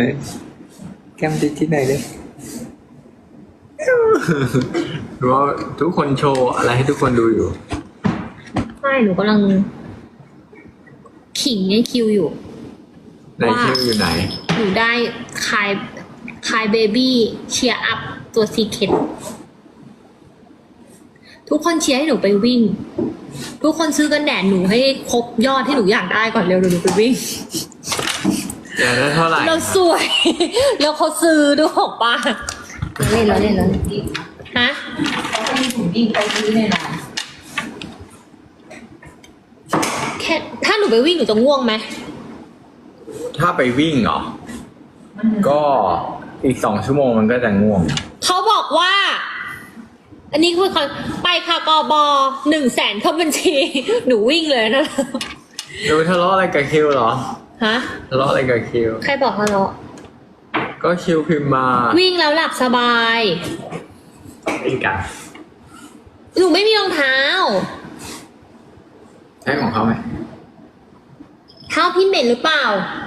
ไหนแก้มติดที่ไหนเลยหรือว่าทุกคนโชว์อะไรให้ทุกคนดูอยู่ ใช่หนูกำลัง ขิงไอ้คิวอยู่ ในคิวอยู่ไหนหนูได้คายคายเบบี้เชียร์อัพตัวซีเคททุกคนเชียร์ให้หนูไปวิ่ง ทุกคนซื้อกันแดดหนูให้ครบยอดที่หนูอยากได้ก่อนเร็วเดี๋ยวหนูไปวิ่ง แต่ได้เท่าไหร่เราสวย แล้วเขาซื้อด้วยหกป้าเล่นแล้วเล่นแล้วฮะเขาก็มีถุงยิ่งไปซื้อแน่นอนแค่ถ้าหนูไปวิ่งหนูจะง่วงไหมถ้าไปวิ่งเหรอมันหนึ่งก็อีกสองชั่วโมงมันก็จะง่วง เขาบอกว่า อันนี้คือเขาไปค่ะกบหนึ่งแสนเข้าบัญชี หนูวิ่งเลยนะดูทะเลาะอะไรกับคิวเหรอ ฮะทะเลาะอะไรกับคิว ใครบอกเขาเนาะก็คิวพิมพ์มาวิ่งแล้วหลับสบายอีกอะหนูไม่มีรองเท้าใช้ของเขาไหมเท้าพี่เหม็นหรือเปล่า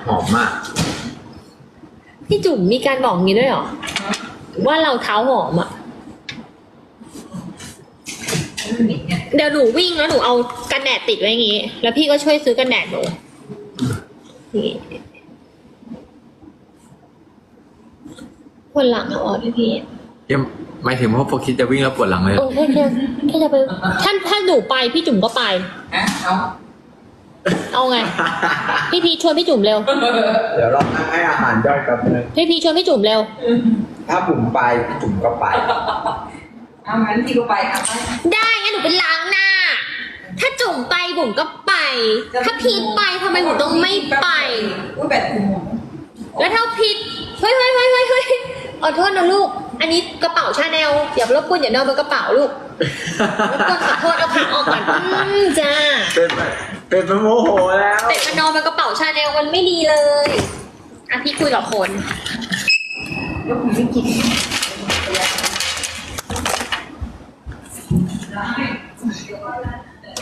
หอมมาก พี่จุ๋มมีการบอกงี้ด้วยเหรอ ว่าเราเท้าหอมอะมันเหม็นเนี่ยเดี๋ยวหนูวิ่งแล้วหนูเอากันแดดติดไว้อย่างงี้ แล้วพี่ก็ช่วยซื้อกันแดดหนู นี่คนหลังเหรอพี่พี่ยังหมายถึงว่าพอคิดจะวิ่งแล้วปวดหลังเลยเออแค่แค่แค่จะไปถ้าถ้าหนูไปพี่จุ๋มก็ไป ฮะเอาเอาไง พี่พีชชวนพี่จุ๋มเร็ว เดี๋ยวเราให้อาหารย่อยกับนึงพี่พีชชวนพี่จุ๋มเร็ว ถ้าบุ๋มไปพี่จุ๋มก็ไป เอางั้นพี่ก็ไปเอาไปได้งั้นหนูไปล้างหน้า ถ้าจุ๋มไปบุ๋มก็ไป ถ้าพีทไปทำไมบุ๋มต้องไม่ไป อุ้ยแบตถุงหมดแล้วถ้าพีทเฮ้ยเฮ้ยเฮ้ยเฮ้ยเฮ้ยขอโทษนะลูก อันนี้กระเป๋าชาแนลอย่ารบกวนอย่านอนบนกระเป๋าลูกรบกวนขอโทษเอาขาออกก่อนอืมจ้าเป็นไปเป็นไปโมโหแล้ว เป็ดมันนอนบนกระเป๋าชาแนลมันไม่ดีเลยอะพี่คุยกับคน ยกมือไม่กิน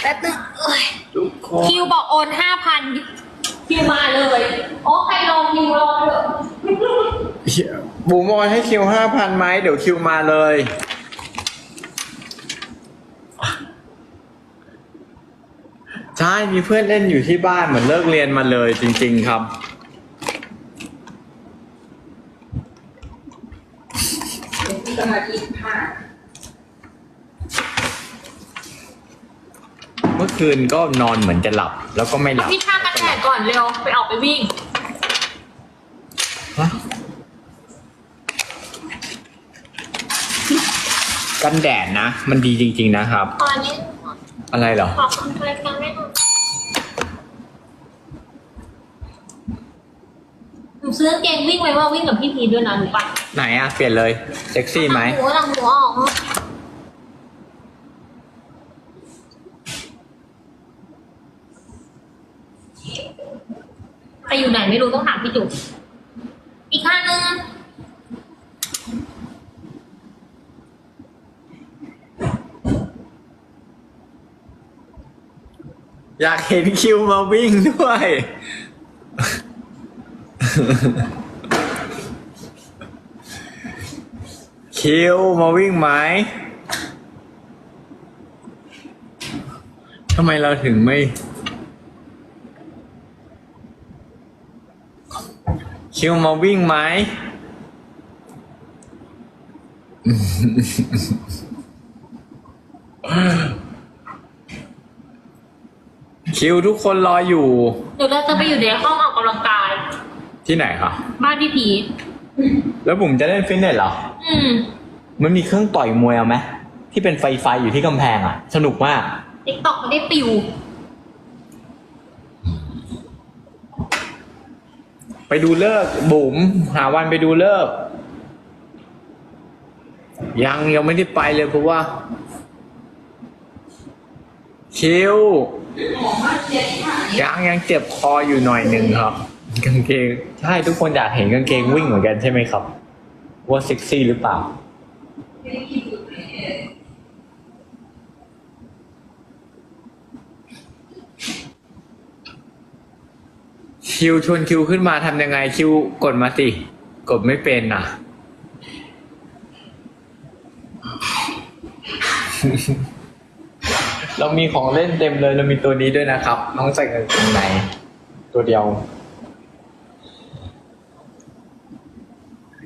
แป๊บนึงโอ้ยทุก คนคิวบอกโอนห้าพันคิวมาเลย โอ้ใครลองคิวลองเถอะบุ๋มโอนให้คิวห้าพันไหมเดี๋ยวคิวมาเลย ใช่ มีเพื่อนเล่นอยู่ที่บ้านเหมือนเลิกเรียนมาเลยจริง ๆครับเดี๋ยวพี่ก็มาอีกผ้า เมื่อ คืนก็นอนเหมือนจะหลับ แล้วก็ไม่หลับพี่ท่ากันแดดก่อนเร็ว ไปออกไปวิ่ง ฮะกันแดดนะ มันดีจริง ๆ นะครับ ตอนนี้อะไรเหรอ ขอบคุณรายการแม่หน่อยหนูซื้อกางเกงวิ่งไว้ว่าวิ่งกับพี่พีชด้วยนะหนูปัดไหนอะเปลี่ยนเลย เซ็กซี่ไหมหัวหลังหัวออก ไปอยู่ไหนไม่รู้ต้องถามพี่จุ๋มอีกข้างนึงอยากเห็นคิวมาวิ่งด้วย คิวมาวิ่งไหมทำไมเราถึงไม่ คิวมาวิ่งไหม คิวทุกคนรออยู่ เดี๋ยวเราจะไปอยู่ในห้องออกกำลังกาย ที่ไหนคะบ้านพี่พีชแล้วผมจะเล่นฟิตเนสเหรอ อืมมันมีเครื่องต่อยมวยเอาไหมที่เป็นไฟไฟอยู่ที่กำแพงอะ สนุกมาก ติ๊กต็อกไม่ได้ปิว ไปดูเลิกบุ๋มหาวันไปดูเลิก ยังยังไม่ได้ไปเลยเพราะว่า คิวยังยังเจ็บคออยู่หน่อยหนึ่งครับกางเกงใช่ทุกคนอยากเห็นกางเกงวิ่งเหมือนกันใช่ไหมครับ ว่าเซ็กซี่หรือเปล่า คิวชวนคิวขึ้นมาทำยังไงคิวกดมาสิ กดไม่เป็นน่ะ เรามีของเล่นเต็มเลย เรามีตัวนี้ด้วยนะครับ น้องใส่กางเกงในตัวเดียว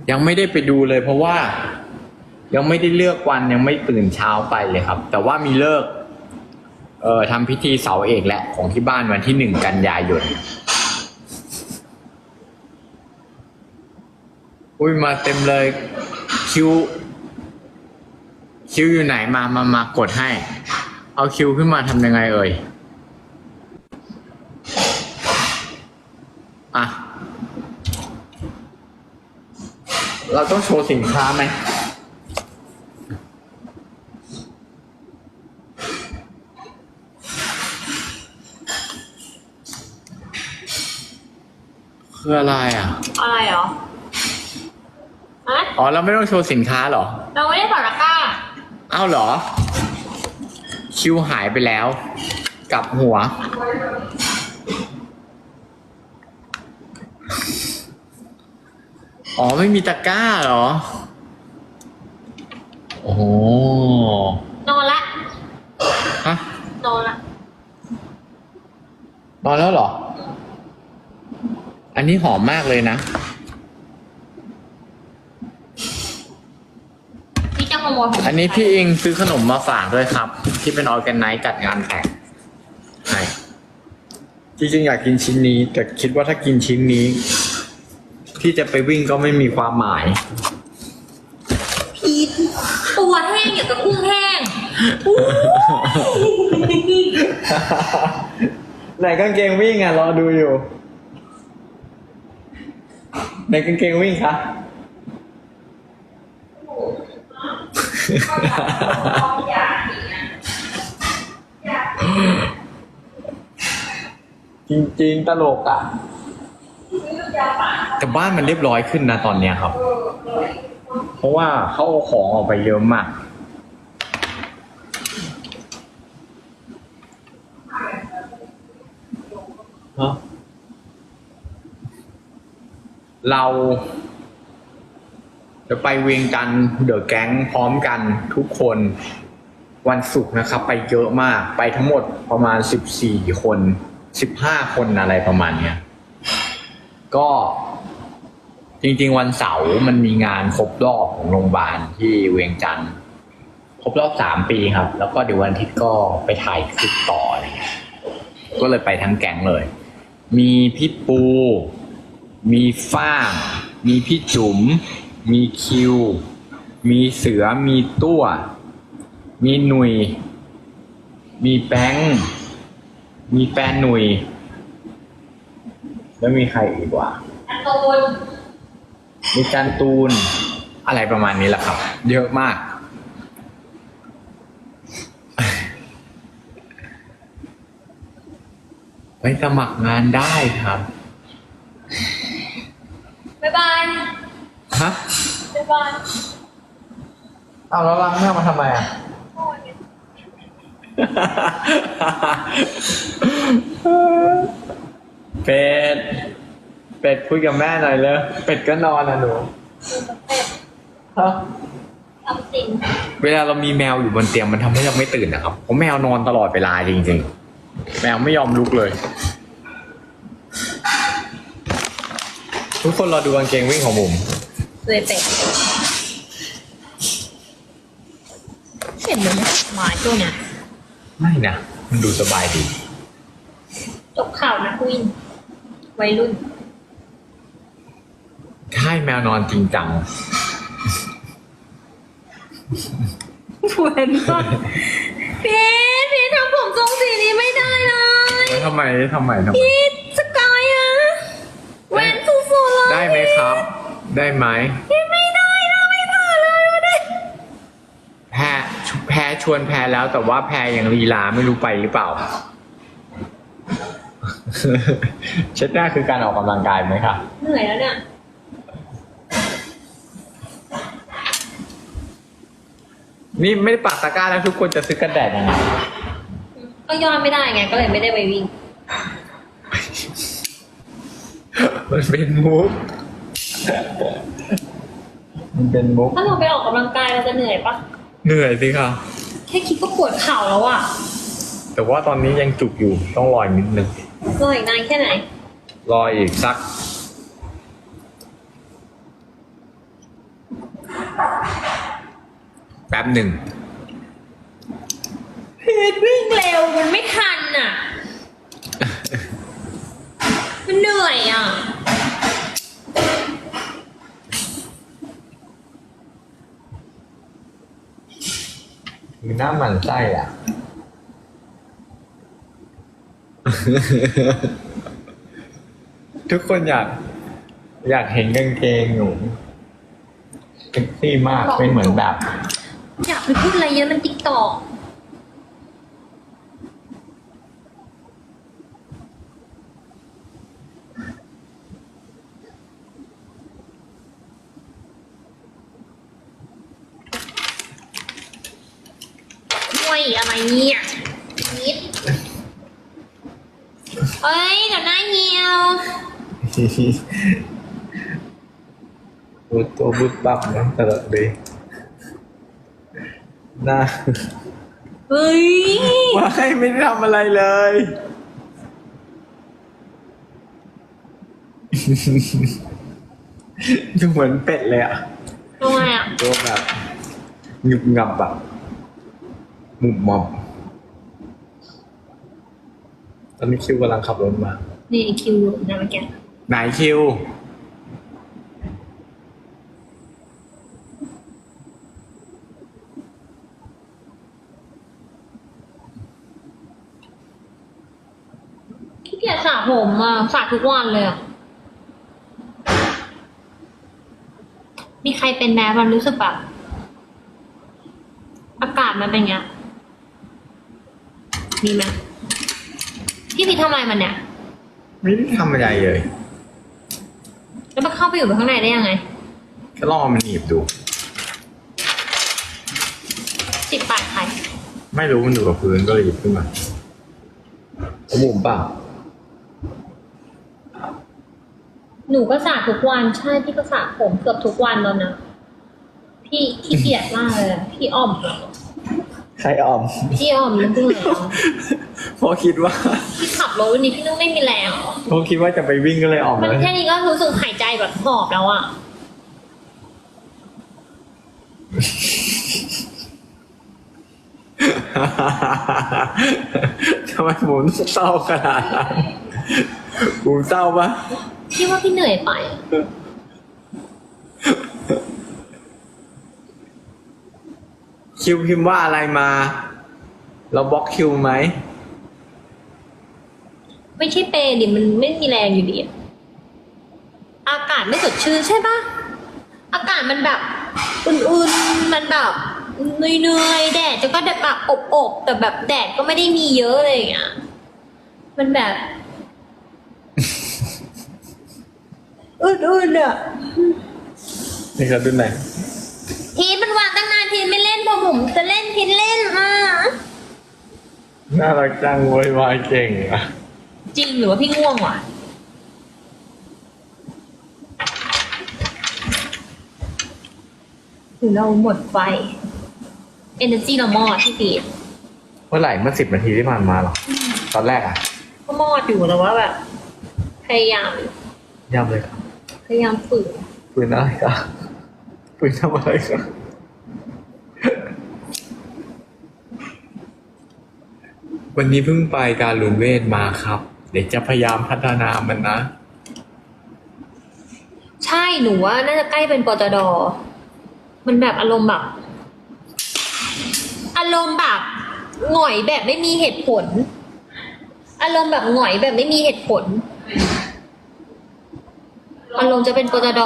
ยังไม่ได้ไปดูเลย เพราะว่า ยังไม่ได้เลือกวันยังไม่ตื่นเช้าไปเลยครับ แต่ว่ามีเลิก เอ่อทำพิธีเสาเอกแหละของที่บ้านวันที่หนึ่งกันยายน อุ้ยมาเต็มเลยคิว คิวอยู่ไหนมามามากดให้ เอาคิวขึ้นมาทำยังไงเอ่ยอะเราต้องโชว์สินค้าไหมคืออะไรอะ อะไรเหรอ อ๋อเราไม่ต้องโชว์สินค้าเหรอ เราไม่ได้ถอดตะกร้าเอ้าเหรอ คิวหายไปแล้ว กลับหัว อ๋อไม่มีตะกร้าเหรอ โอ้โหนอนละฮะนอนละนอนแล้วเหรอ อันนี้หอมมากเลยนะ พี่จะขโมยของอันนี้พี่อิงซื้อขนมมาฝากด้วยครับ ที่เป็นออร์แกไนซ์จัดงานแต่งใช่จริงๆอยากกินชิ้นนี้ แต่คิดว่าถ้ากินชิ้นนี้ ที่จะไปวิ่งก็ไม่มีความหมาย พีทตัวแห้งอย่างกับกุ้งแห้งไหนกางเกงวิ่งอะรอดูอยู่ ไหนกางเกงวิ่งคะ จริงๆ ตลกอะ แต่บ้านมันเรียบร้อยขึ้นนะตอนเนี้ยครับ เพราะว่าเขาเอาของออกไปเยอะมากเนอะเรา จะไปเวียงจันเดอะแก๊งพร้อมกันทุกคนวันศุกร์นะครับ ไปเยอะมากไปทั้งหมดประมาณสิบสี่คนสิบห้าคนอะไรประมาณเนี้ยก็จริงๆ วันเสาร์มันมีงานครบรอบของโรงพยาบาลที่เวียงจันทร์ครบรอบสามปีครับ แล้วก็เดี๋ยววันอาทิตย์ก็ไปถ่ายคลิปต่ออะไรเงี้ยก็เลยไปทั้งแก๊งเลย มีพี่ปู มีฟ้าง มีพี่จุ๋ม มีคิว มีเสือ มีตัว มีหนุย มีแป้ง มีแฟนหนุย แล้วมีใครอีกวะอันตูน มีจานตูน อะไรประมาณนี้แหละครับ เยอะมาก ไปสมัครงานได้ครับ บ๊ายบายฮะบ๊ายบายเอาแล้วล้างหน้ามาทำไมอะโอ้ยเป็ด เป็ดคุยกับแม่หน่อยเลยเป็ดก็นอนนะหนูเป็ดฮะทำสิ่งเวลาเรามีแมวอยู่บนเตียงมันทำให้เราไม่ตื่นนะครับเพราะแมวนอนตลอดเวลาจริง ๆ แมวไม่ยอมลุกเลย ทุกคนรอดูกางเกงวิ่งของผม เลยเป็ดเห็นเลยไหมหมาตัวเนี้ยไม่นะ มันดูสบายดี จบข่าวนะคุยวัยรุ่นใช่แมวนอนจริงจังเว้นก่อนพีทพีททำผมทรงสีนี้ไม่ได้เลยแล้วทำไมทำไมทำไมพีทสกายอะแหวนฟูฟูๆเลยได้ไหมครับ ได้ไหมพีทไม่ได้นะไม่ผ่านเลยดูดิแพ้แพ้ชวนแพ้แล้ว แต่ว่าแพ้ยังลีลาไม่รู้ไปหรือเปล่า เช็ดหน้าคือการออกกำลังกายไหมครับเหนื่อยแล้วเนี่ยนี่ไม่ได้ปักตะกร้าแล้วทุกคนจะซื้อกันแดดยังไงก็ยอดไม่ได้ไงก็เลยไม่ได้ไปวิ่ง มันเป็นมุก มันเป็นมุกถ้าเราไปออกกำลังกายเราจะเหนื่อยปะเหนื่อยสิค่ะ แค่คิดก็ปวดเข่าแล้วอะแต่ว่าตอนนี้ยังจุกอยู่ต้องรออีกนิดนึง รออีกนานแค่ไหน รออีกสัก แป๊บหนึ่งพีทวิ่งเร็วมันไม่ทันอะมันเหนื่อยอะ มีหน้าหมันไส้อะ ทุกคนอยาก อยากเห็นกางเกงหนูเซ็กซี่มากไม่เหมือนแบบ อยากไปพูดอะไรเยอะมันติ๊กตอกห่วยอะไรเนี่ยนิดเอ้ยเดี๋ยวหน้าเหี่ยว บูตัวบุดบับนะตลกดีหน้าเฮ้ยไม่ไม่ได้ทำอะไรเลยดูเหมือนเป็ดเลยอะทำไมอะตัวแบบงึบงับแบบหมุบมอบตอนนี้คิวกำลังขับรถมา นี่คิวอยู่นะเมื่อกี้ ไหนคิว ขี้เกียจสระผมอะสระทุกวันเลยอะ มีใครเป็นแม้มันรู้สึกแบบอากาศมันเป็นไงมีไหมพี่พีทำอะไรมันเนี่ย ไม่ได้ทำอะไรเลยแล้วมัน เข้าไปอยู่ข้างในได้ยังไง ก็ลองเอามันหนีบดู ติดปากใครไม่รู้มันอยู่กับพื้นก็เลยหยิบขึ้นมาเอามุมเปล่าหนูก็สระทุกวันใช่พี่ก็สระผมเกือบทุกวันแล้วนะ พี่ขี้เกียจมากเลยอะพี่อ่อมเหรอใครออม พี่อ่อมแล้วเหนื่อยเหรอ เพราะคิดว่าพี่ขับรถวันนี้พี่ต้องไม่มีแรงเหรอเพราะคิดว่าจะไปวิ่งก็เลยออมมันเลยแค่นี้ก็รู้สึกหายใจแบบหอบแล้วอะทำไมหมุนเศร้าขนาดนั้นหมุนเศร้าปะ พี่ว่าพี่เหนื่อยไป คิวพิมพ์ว่าอะไรมา เราบล็อกคิวไหม ไม่ใช่เปย์ดิมันไม่มีแรงอยู่ดีอะอากาศไม่สดชื่นใช่ปะอากาศมันแบบอุ่นๆมันแบบเหนื่อยๆแดดจะก็แบบอบๆแต่แบบแดดก็ไม่ได้มีเยอะอะไรอย่างเงี้ยมันแบบอุ่นๆอะนี่ครับดูหน่อยทีมันวางตั้งนานทีไม่เล่นพอผมจะเล่นทีเล่นอะน่ารักจังโวยวายเก่งอะ จริงหรือว่าพี่ง่วงวะหรือเราหมดไฟ energy เรามอดพี่ปีดเมื่อไหร่เมื่อสิบนาทีที่ผ่านมาเหรอ ตอนแรกอะก็มอดอยู่แต่ว่าแบบพยายามย่ำเลยครับพยายามฝืนปืนอะไรครับปืนทำอะไรครับวันนี้เพิ่งไปการลุนเวทมาครับเดี๋ยวจะพยายามพัฒนามันนะ ใช่หนูว่าน่าจะใกล้เป็นปตดมันแบบอารมณ์แบบ อารมณ์แบบหงอยแบบไม่มีเหตุผล อารมณ์แบบหงอยแบบไม่มีเหตุผล อารมณ์จะเป็นปตด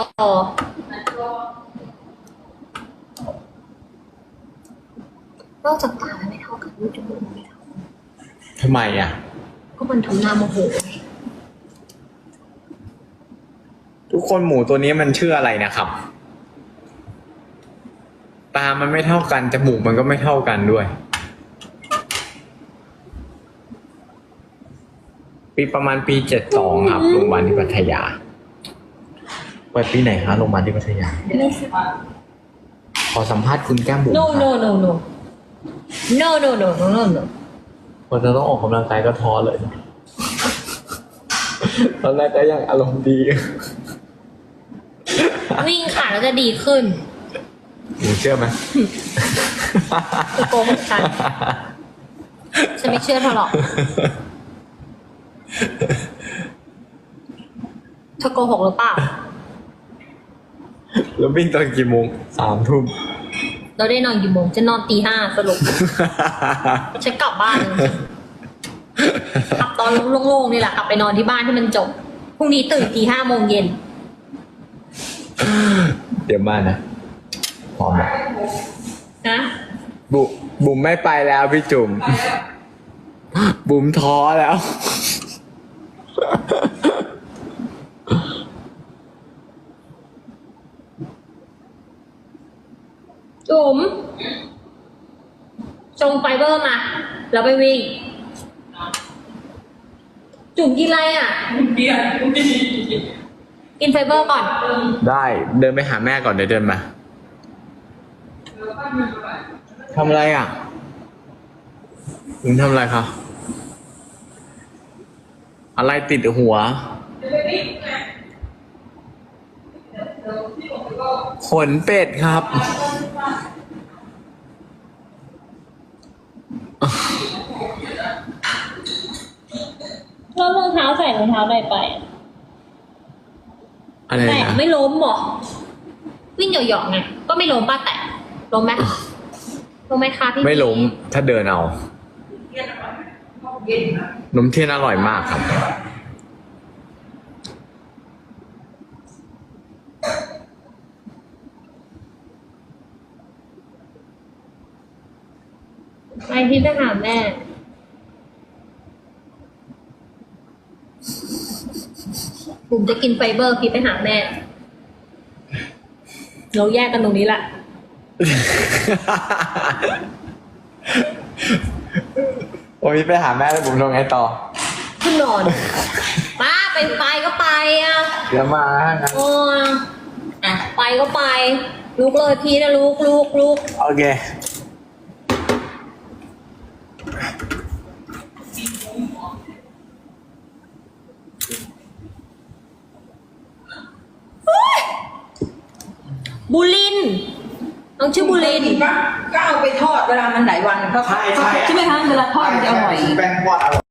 นอกจากตาไม่เท่ากันรูปจมูกไม่เท่ากันทำไมอะ ก็มันทำหน้าโมโหไงทุกคนหมูตัวนี้มันชื่ออะไรนะครับ ตามันไม่เท่ากันจมูกมันก็ไม่เท่ากันด้วยปีประมาณปีเจ็ดสองครับโรงพยาบาลที่พัทยาเปิดปีไหนคะโรงพยาบาลที่พัทยาไม่ใช่ขอสัมภาษณ์คุณแก้มบุ๋ม no ค่ะ no no no no no no no no no พอจะต้องออกกำลังกายก็ท้อเลย ตอนแรกก็ยังอารมณ์ดี วิ่งค่ะแล้วจะดีขึ้นหนูเชื่อไหมคือโกหกฉันฉันไม่เชื่อเธอหรอกเธอโกหกหรือเปล่า แล้ววิ่งตอนกี่โมงสามทุ่ม เราได้นอนกี่โมงจะนอนตีห้าสรุป ฉันกลับบ้านเลยขับตอนโล่งๆนี่แหละกลับไปนอนที่บ้านที่มันจบพรุ่งนี้ตื่นตีห้าโมงเย็นเดี๋ยวมานะพร้อมแล้วนะบุบุ๋มไม่ไปแล้วพี่จุ๋มบุ๋มท้อแล้ว จุ๋มชงไฟเบอร์มาแล้วไปวิ่ง จุ๋มกินอะไรอะ เบียร์กินไฟเบอร์ก่อน ได้เดินไปหาแม่ก่อนเดี๋ยวเดินมาทำอะไรอะบุ๋มทำอะไรคะอะไรติดหัว ขนเป็ดครับ แล้วรองเท้าใส่รองเท้าอะไรไปอะไรแต่นะไม่ล้มหรอวิ่งหยอกๆไงก็ไม่ล้มป้าแต่ล้มไหมล้มไหมคะพี่ไม่ล้มถ้าเดินเอาเย็นนะนมเทียนอร่อยมากครับ ไปที่ไปหาแม่ผมจะกินไฟเบอร์พี่ไปหาแม่ เราแยกกันตรงนี้แหละ โอ้ยไปหาแม่แล้วผมทำไงต่อ ขึ้นนอน ป้าไปไปก็ไปอะ เดี๋ยวมางั้นโอ้อะไปก็ไป ลุกเลยพี่นะลุกลุกลุก โอเค บุลินน้องชื่อบุลินกินปะก็เอาไปทอดเวลามันหลายวันก็ใช่ใช่ ใช่ไหมคะเวลาทอดมันจะอร่อย แป้งทอดอร่อย